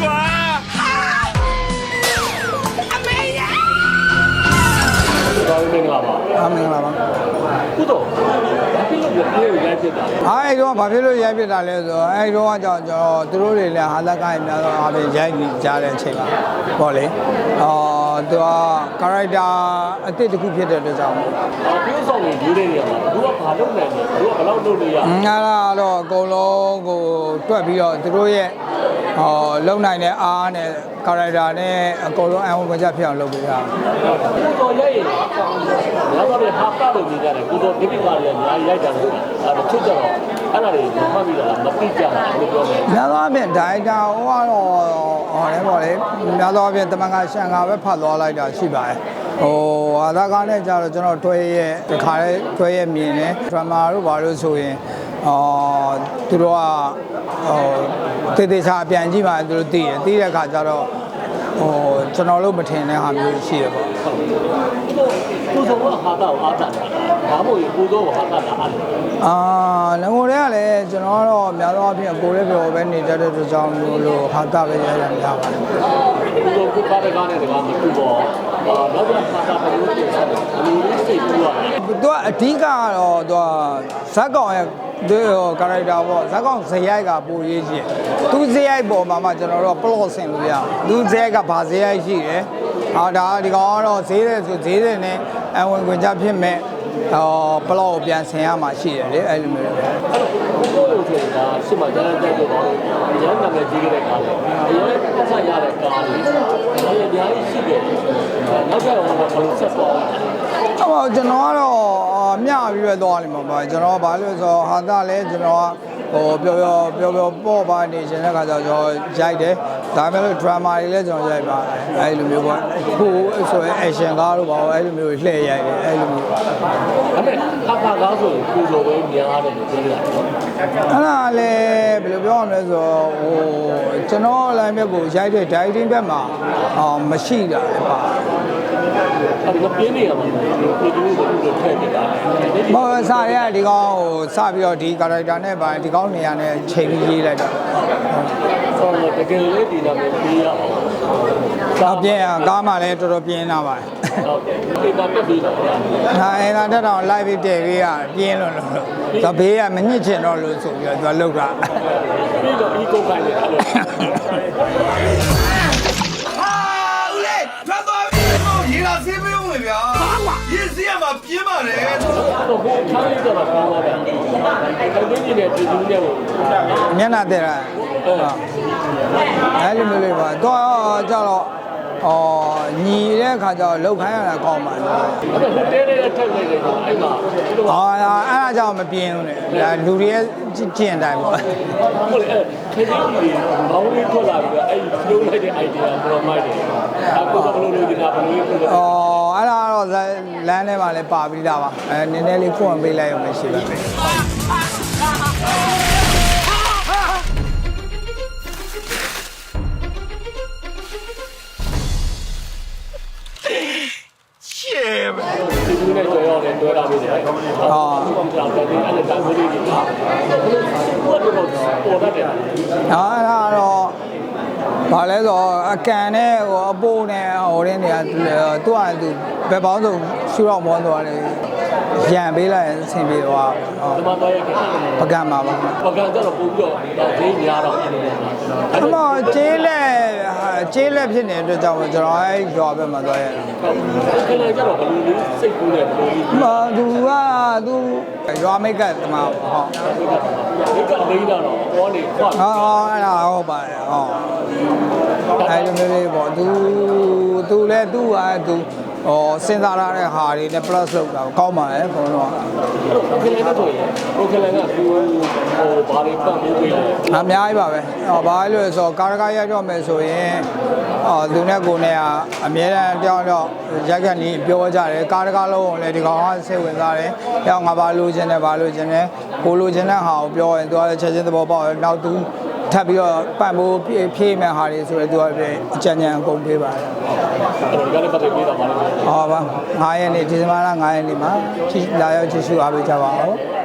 ကွာတော်တော်မင်္ဂလာပါအားမင်္ဂလာပါကုတော်ဘာဖြစ်လို့ဒီလိုရိုက်ဖြစ်တာလဲအားအဲ့တော့ဘာဖြစ်လို့ရိုက်ပြစ်တာလဲဆိုတော့အဲ့တော့ကကြောင့်ကျွန်တော်သူတို့တွေလည်းဟာလက်ကိုင်းများတော့အားဖြင့်ရိုက်နေကြတဲ့အချိန်ပါပေါ့လေအော်သူက character အစ်စ်တစ်ခုဖြစ်တဲ့အတွက်ကြောင့်အာပြုဆောင်နေဒီလေးနေရာမှာသူကဘာလုပ်နိုင်လဲသူကဘယ်လောက်လုပ်လို့ရငါကတော့အကုန်လုံးကိုတွက်ပြီးတော့သူတို့ရဲ့ ဟောလုံနိုင်တဲ့အားနဲ့ character နဲ့အကုန်လုံးအံဝင်ကြဖြစ်အောင်လုပ်ပေးရအောင်ကုတော်ရိုက်ရင်များတော့လေဟာပလို့နေကြတယ်ကုတော်ဒီပိပါရီကများရိုက်ကြတယ်အဲတချို့ကျတော့အဲ့ဒါတွေမမှတ်မိတာလားမသိကြတာလို့ပြောတယ်များသောအားဖြင့်ဒိုင်တာဟိုကတော့ဟောတယ်ပေါ့လေများသောအားဖြင့်တမန်ကရှန်ကပဲဖတ်သွားလိုက်တာရှိပါတယ်ဟိုအာသာကနဲ့ကြတော့ကျွန်တော်တွဲရဲ့တခါလေးတွဲရဲ့မြင်တယ်ဒရမာတို့ဘာလို့ဆိုရင် အော်သူတို့ကဟိုတေးသေးချာပြန်ကြည့်ပါသူတို့သိတယ်သိတဲ့အခါကျတော့ဟိုကျွန်တော်တို့မထင်တဲ့ဟာမျိုးရှိရပေါ့ကုတော်ကဟာတာအားတာဒါမှမဟုတ်ကုတော်ကဟာတာအားတယ်အာငငိုတွေကလည်းကျွန်တော်ကတော့များသောအားဖြင့်ကိုယ်လေးပြောပဲနေတတ်တဲ့အတွက်ကြောင့်လို့လို့ဟာတာပဲရရများပါတယ်ကုတော်ကပါတဲ့ကားနဲ့တကားဒီကုတော်အာနောက်တော့ဟာတာဘယ်လို သူကအဓိကကတော့သူကဇက်ကောင်ရဲ့ဒီကာရိုက်တာပေါ့ဇက်ကောင်ဇယိုက်ကပိုရေးကြီးတယ်သူဇယိုက်ပေါ်မှာမှကျွန်တော်တို့က plot ဆင်လို့ရအောင်သူဇယိုက်ကဘာဇယိုက်ရှိတယ်အာဒါဒီကောင်ကတော့ဈေးတယ်ဆိုဈေးတယ်နဲ့အဝင်ခွင့်ကြဖြစ်မဲ့ ဟော plot ကိုပြန်ဆင်ရမှာရှိတယ်လေအဲ့လိုမျိုးအဲ့တော့ကိုကိုလို့ဆိုတာရှစ်မှာကျန်တဲ့တက်တော့အရင်နာမည်ကြီးခဲ့တဲ့ကားလေအရင်ပတ်စရတဲ့ကားလေအဲ့ဒီအများကြီးရှိတယ်နောက်ကျတော့ဘာလို့ဆက်သွားလဲဟောကျွန်တော်ကတော့အာမျှပြီးပဲသွားလိမ့်မှာပါကျွန်တော်ကဘာလို့လဲဆိုတော့ဟာတာလဲကျွန်တော်ကဟိုပျော်ပျော်ပျော်ပျော်ပေါ့ပါနေခြင်းတဲ့ခါကျတော့ကျွန်တော်ရိုက်တယ်ဒါပေမဲ့လို့ drama တွေလည်းကျွန်တော်ရိုက်ပါတယ်အဲ့လိုမျိုးပေါ့ခုဆိုရင် action ကားတို့ပါဘောအဲ့လိုမျိုးလှည့်ရိုက်တယ်အဲ့လိုမျိုး ဒါပေမဲ့ဟာဖာကားဆိုရင်ကိုလိုပဲများတယ်လို့ပြောရတယ်အဲ့ဒါလည်းဘယ်လိုပြောရမလဲဆိုတော့ဟိုကျွန်တော် line ဘက်ကိုရိုက်တဲ့ directing ဘက်မှာအော်မရှိတာလည်းပါ အဲ့ဒီကပြင်းနေရမှာဒီဒီလိုလိုထည့်နေတာဘောစရဲကဒီကောင်ဟိုစပြီးတော့ဒီ character နဲ့ပါဒီကောင်နေရာနဲ့ချိန်ပြီးရေးလိုက်တာဆောင်းတော့တကယ်လေးဒီနာမည်ပေးရအောင်ကားပြင်းအောင်ကားမှလည်းတော်တော်ပြင်းလာပါတယ်ဟုတ်တယ်ဒီနာမည်ပေးတော့။ဒါအင်တာတက်တော့ live ပြီးတည်ပေးရပြင်းလို့လို့လို့။ဒါဘေးကမညစ်ချင်တော့လို့ဆိုပြီးတော့သူကလောက်တာပြီးတော့ဒီကိုခိုင်းနေတယ် က်တော့ပြောသွားတယ်အဲ့ဒီကြီးနဲ့ဒီလူနဲ့ဟို။မျက်နှာတက်တာ။ဟုတ်။အဲ့လိုမျိုးလေးပါ။တော့ကြတော့အော်ညီတဲ့ခါကျတော့လောက်ခိုင်းရတာကောင်းပါလားအဲ့တော့တဲတဲထက်လိုက်တယ်အဲ့မှာဒီလို။အော်အဲ့ဒါကြောင့်မပြင်းဘူးလေ။ဒါလူတွေရဲ့ကျင့်တိုင်းပေါ့ဟုတ်လေအဲ့ခေဒီကြီးဘောင်းလေးထွက်လာပြီးတော့အဲ့ဒီပြုံးလိုက်တဲ့ idea ပေါ်မိုက်တယ်အခုကဘယ်လိုလုပ်နေတာဘယ်လိုလုပ်လဲ။အော် အဲ့ဒါတော့လမ်းထဲမှာလည်းပါပြီးသားပါ။အဲနည်းနည်းလေးဖွင့်ပေးလိုက်ရုံပဲရှိပါမယ်။ရှေ့ပဲဒီလူနဲ့ကြော်ရတယ်တွဲတာပြီးတယ်ဟုတ်ဟုတ်ကြောက်တယ်အဲ့ဒါတန်ဖိုးလေးကြီးဟာဘယ်လိုပေါ်တတ်တယ်ဟာအဲ့ဒါတော့ ဘာလဲဆိုတော့အကန်နဲ့ဟိုအပိုးနဲ့ဟိုရင်းတွေကသူ့ဟာသူဘယ်ပေါင်းစုံရှူတော့မောသွားတယ်ရံပေးလိုက်ရင်အဆင်ပြေသွားဒီမှာတော့ရခဲ့ပကံပါပါပကံကြတော့ပို့ပြီးတော့ဂျင်းများတော့အဲ့လိုပေါ့အမကျေးလက် ကျေးလက်ဖြစ်နေတဲ့အတွက်ကြောင့်ကျွန်တော်အဲ့ရွာဘက်မှာသွားရတယ်ခဏကြတော့ဘယ်လိုလေးစိတ်ကူးနေဘယ်လိုလေးမသူကသူရွာမိတ်ကတမဟောဒီကလိမ့်တော့ပေါ်နေခွာဟောအဲ့ဒါဟုတ်ပါတယ်ဟောအဲ့လိုမျိုးလေးပေါ့သူသူလည်းသူ့ဟာသူ ဟောစဉ်းစားရတဲ့ဟာတွေနဲ့ plus လောက်တာကောင်းပါတယ်ဘုံတော့ခလန်ကတော့ရိုခလန်ကသူဟိုဘာတွေပတ်မှုပေးတယ်အများကြီးပါပဲဟောဘာလို့လဲဆိုတော့ကာရကာရိုက်တော့မယ်ဆိုရင်ဟောသူနဲ့ကိုနဲ့ကအများအားတယောက်တော့ရိုက်ကနေပြောကြတယ်ကာရကာလုံးလည်းဒီကောင်ကစိတ်ဝင်စားတယ်။ကြောင်ငါဘာလို့ခြင်းနဲ့ဘာလို့ခြင်းနဲ့ကိုလိုခြင်းနဲ့ဟာကိုပြောရင်သူကလည်းချက်ချင်းသဘောပေါက်တယ်နောက်သူ ထပ်ပြီးတော့ပတ်ဖို့ဖြည့်မဲ့ဟာတွေဆိုရင်သူကအကြံဉာဏ်အကုန်ပေးပါတယ်အဲ့တော့ဒီကနေ့ပတ်သက်ပေးတာပါလေ။ဟောပါ9ရက်နေ့ဒီဇင်ဘာလ9ရက်နေ့မှာလာရောက်ကြည့်ရှုအားပေးကြပါဦး။